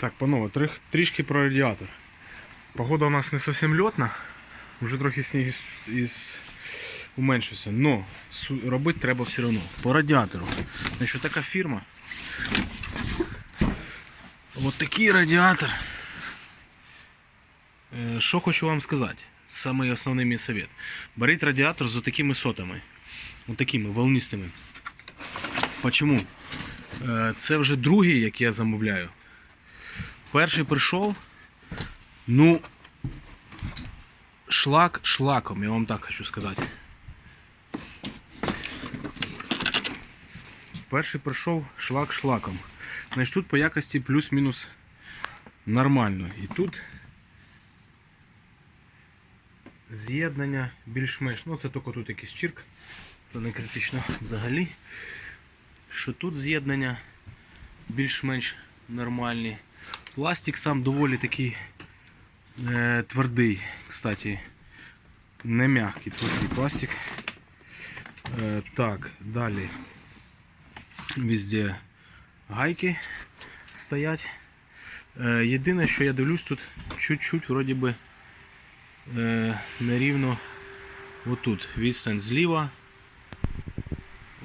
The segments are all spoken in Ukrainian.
Так, панове, трішки про радіатор. Погода у нас не зовсім льотна, вже трохи сніг із, із... уменшився. Но робити треба все одно. По радіатору. Значить, така фірма. От такий радіатор. Е, Що хочу вам сказати? Самий основний мій совет. Беріть радіатор з такими сотами. От такими волнистими. Почому? Е, Це вже другий, як я замовляю. Перший прийшов. Ну. Шлак шлаком, я вам так хочу сказати. Перший прийшов шлак шлаком. Значить тут по якості плюс-мінус нормально. І тут з'єднання більш-менш. Ну, це тільки тут якийсь чірк. Це не критично взагалі. Що тут з'єднання більш-менш нормальні. Пластик сам доволі такий е, твердий, кстати. Не м'який твердий пластик. Е, так, далі. Везде гайки стоять. Е, єдине, що я дивлюсь, тут чуть-чуть вроді би е, нерівно отут відстань зліва,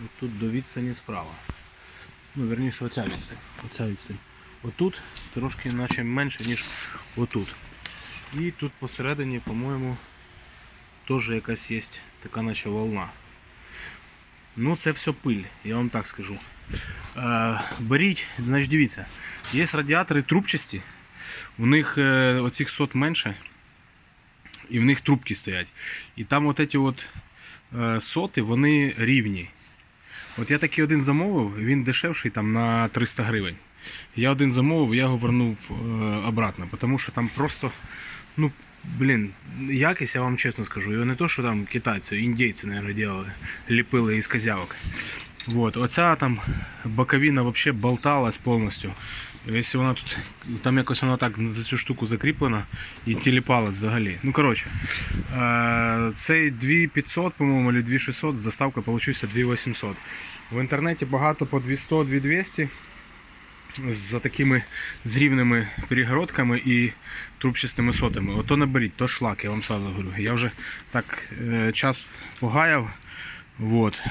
отут до відстані справа. Ну, верніше, оця відстань. Оця відстань. Отут трошки наче менше, ніж отут. І тут посередині, по-моєму, теж якась є така наче волна. Ну, це все пиль, я вам так скажу. Е, беріть, значить дивіться, є радіатори трубчасті, у них е, оцих сот менше, і в них трубки стоять. І там от ці от е, соти, вони рівні. От я такий один замовив, він дешевший там на 300 гривень. Я один замовив, я його вернув е, обратно, тому що там просто, ну, блін, якість, я вам чесно скажу, його не то, що там китайці, індійці, мабуть, делали, ліпили із козявок. Вот. Оця там боковина взагалі болталась повністю. Якщо вона тут, там якось вона так за цю штуку закріплена і тіліпалась взагалі. Ну, коротше, е, цей 2500, по-моєму, або 2600 з доставкою получився 2800. В інтернеті багато по 200 2200 з такими з рівними перегородками і трубчастими сотами. Ото не беріть, то шлак, я вам сразу говорю. Я вже так е, час погаяв. Вот.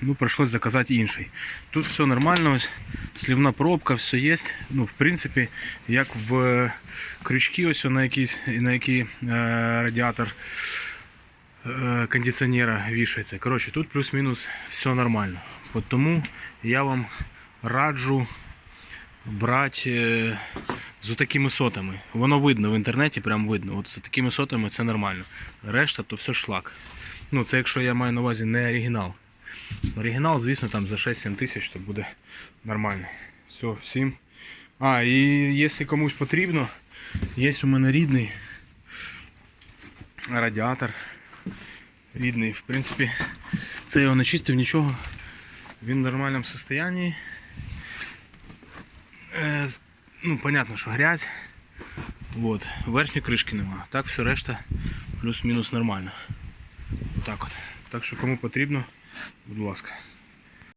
Ну, прийшлось заказати інший. Тут все нормально, ось, слівна пробка, все є. Ну, в принципі, як в е, крючки, ось на якийсь, на який е, радіатор е, кондиціонера вішається. Коротше, тут плюс-мінус все нормально. Тому я вам раджу брати з такими сотами. Воно видно в інтернеті, прям видно. От з такими сотами це нормально. Решта то все шлак. Ну, це якщо я маю на увазі не оригінал. Оригінал, звісно, там за 6-7 тисяч то буде нормально. Все, всім. А, і якщо комусь потрібно, є у мене рідний радіатор. Рідний, в принципі, це його не чистив нічого. Він в нормальному стані. Е, ну, понятно, що грязь. Вот. Верхньої кришки нема. Так все решта плюс-мінус нормально. Так от. Так що кому потрібно, будь ласка.